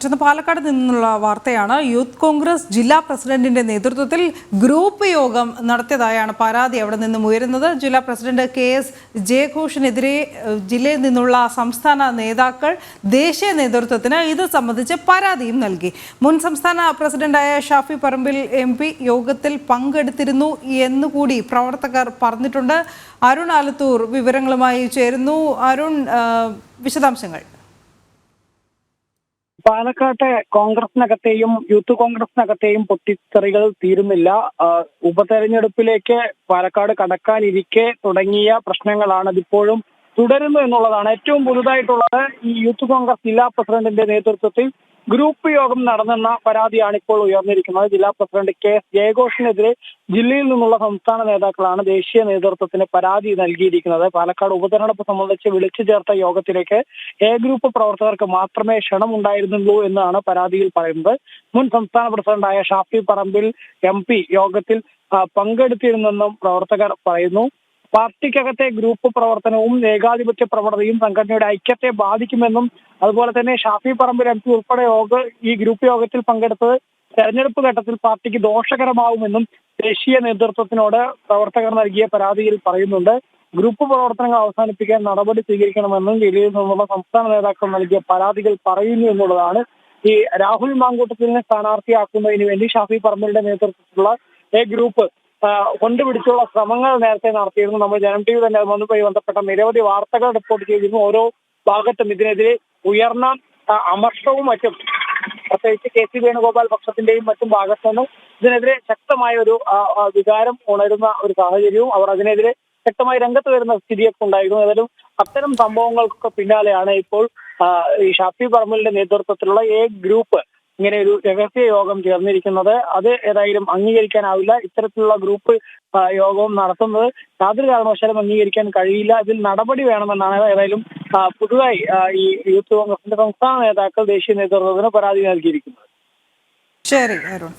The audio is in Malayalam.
മറ്റൊന്ന് പാലക്കാട് നിന്നുള്ള വാർത്തയാണ്. യൂത്ത് കോൺഗ്രസ് ജില്ലാ പ്രസിഡന്റിന്റെ നേതൃത്വത്തിൽ ഗ്രൂപ്പ് യോഗം നടത്തിയതായാണ് പരാതി അവിടെ നിന്നും ഉയരുന്നത്. ജില്ലാ പ്രസിഡന്റ് കെ എസ് ജയഘോഷിനെതിരെ ജില്ലയിൽ നിന്നുള്ള സംസ്ഥാന നേതാക്കൾ ദേശീയ നേതൃത്വത്തിന് ഇത് സംബന്ധിച്ച് പരാതിയും നൽകി. മുൻ സംസ്ഥാന പ്രസിഡന്റായ ഷാഫി പറമ്പിൽ എം പി യോഗത്തിൽ പങ്കെടുത്തിരുന്നു എന്നുകൂടി പ്രവർത്തകർ പറഞ്ഞിട്ടുണ്ട്. അരുൺ ആലത്തൂർ വിവരങ്ങളുമായി ചേരുന്നു. അരുൺ വിശദാംശങ്ങൾ. പാലക്കാട്ടെ കോൺഗ്രസിനകത്തെയും യൂത്ത് കോൺഗ്രസിനകത്തെയും പൊട്ടിത്തെറികൾ തീരുന്നില്ല. ഉപതെരഞ്ഞെടുപ്പിലേക്ക് പാലക്കാട് കടക്കാനിരിക്കെ തുടങ്ങിയ പ്രശ്നങ്ങളാണ് ഇതിപ്പോഴും തുടരുന്നു എന്നുള്ളതാണ് ഏറ്റവും പുതുതായിട്ടുള്ളത് ഈ യൂത്ത് കോൺഗ്രസ് ജില്ലാ പ്രസിഡന്റിന്റെ നേതൃത്വത്തിൽ. ഗ്രൂപ്പ് യോഗം നടന്നെന്ന പരാതിയാണ് ഇപ്പോൾ ഉയർന്നിരിക്കുന്നത്. ജില്ലാ പ്രസിഡന്റ് കെ എസ് ജയഘോഷിനെതിരെ ജില്ലയിൽ നിന്നുള്ള സംസ്ഥാന നേതാക്കളാണ് ദേശീയ നേതൃത്വത്തിന് പരാതി നൽകിയിരിക്കുന്നത്. പാലക്കാട് ഉപതെരഞ്ഞെടുപ്പ് സംബന്ധിച്ച് വിളിച്ചു ചേർത്ത യോഗത്തിലേക്ക് എ ഗ്രൂപ്പ് പ്രവർത്തകർക്ക് മാത്രമേ ക്ഷണം ഉണ്ടായിരുന്നുള്ളൂ എന്നാണ് പരാതിയിൽ പറയുന്നത്. മുൻ സംസ്ഥാന പ്രസിഡന്റായ ഷാഫി പറമ്പിൽ എം യോഗത്തിൽ പങ്കെടുത്തിരുന്നെന്നും പ്രവർത്തകർ പറയുന്നു. പാർട്ടിക്കകത്തെ ഗ്രൂപ്പ് പ്രവർത്തനവും ഏകാധിപത്യ പ്രവണതയും സംഘടനയുടെ ഐക്യത്തെ ബാധിക്കുമെന്നും അതുപോലെ തന്നെ ഷാഫി പറമ്പിൽ എം പി ഉൾപ്പെടെ യോഗ ഈ ഗ്രൂപ്പ് യോഗത്തിൽ പങ്കെടുത്തത് തെരഞ്ഞെടുപ്പ് ഘട്ടത്തിൽ പാർട്ടിക്ക് ദോഷകരമാവുമെന്നും ദേശീയ നേതൃത്വത്തിനോട് പ്രവർത്തകർ നൽകിയ പരാതിയിൽ പറയുന്നുണ്ട്. ഗ്രൂപ്പ് പ്രവർത്തനങ്ങൾ അവസാനിപ്പിക്കാൻ നടപടി സ്വീകരിക്കണമെന്നും ജില്ലയിൽ നിന്നുള്ള സംസ്ഥാന നേതാക്കൾ നൽകിയ പരാതികൾ പറയുന്നു എന്നുള്ളതാണ്. ഈ രാഹുൽ മാങ്കൂട്ടത്തിനെ സ്ഥാനാർത്ഥിയാക്കുന്നതിന് വേണ്ടി ഷാഫി പറമ്പലിന്റെ നേതൃത്വത്തിലുള്ള എ ഗ്രൂപ്പ് കൊണ്ടുപിടിച്ചുള്ള ശ്രമങ്ങൾ നേരത്തെ നടത്തിയിരുന്നു നമ്മൾ ജനം ടി വി തന്നെ അതുമായി ബന്ധപ്പെട്ട നിരവധി വാർത്തകൾ റിപ്പോർട്ട് ചെയ്തിരുന്നു. ഓരോ ഭാഗത്തും ഇതിനെതിരെ ഉയർന്ന അമർഷവും മറ്റും പ്രത്യേകിച്ച് കെ സി വേണുഗോപാൽ പക്ഷത്തിന്റെയും മറ്റും ഭാഗത്തു നിന്നും ഇതിനെതിരെ ശക്തമായ ഒരു വികാരം ഉണരുന്ന ഒരു സാഹചര്യവും അവർ അതിനെതിരെ ശക്തമായി രംഗത്ത് വരുന്ന സ്ഥിതിയൊക്കെ ഉണ്ടായിരുന്നു. ഏതായാലും അത്തരം സംഭവങ്ങൾക്കൊക്കെ പിന്നാലെയാണ് ഇപ്പോൾ ഈ ഷാഫി പറമ്പലിന്റെ നേതൃത്വത്തിലുള്ള എ ഗ്രൂപ്പ് ഇങ്ങനെ ഒരു രഹസ്യ യോഗം ചേർന്നിരിക്കുന്നത്. അത് ഏതായാലും അംഗീകരിക്കാനാവില്ല. ഇത്തരത്തിലുള്ള ഗ്രൂപ്പ് യോഗവും നടത്തുന്നത് യാതൊരു കാരണവശാലും അംഗീകരിക്കാൻ കഴിയില്ല. ഇതിൽ നടപടി വേണമെന്നാണ് ഏതായാലും പുതുതായി ഈ യൂത്ത് കോൺഗ്രസിന്റെ സംസ്ഥാന നേതാക്കൾ ദേശീയ നേതൃത്വത്തിന് പരാതി നൽകിയിരിക്കുന്നത്. ശരി അരുൺ.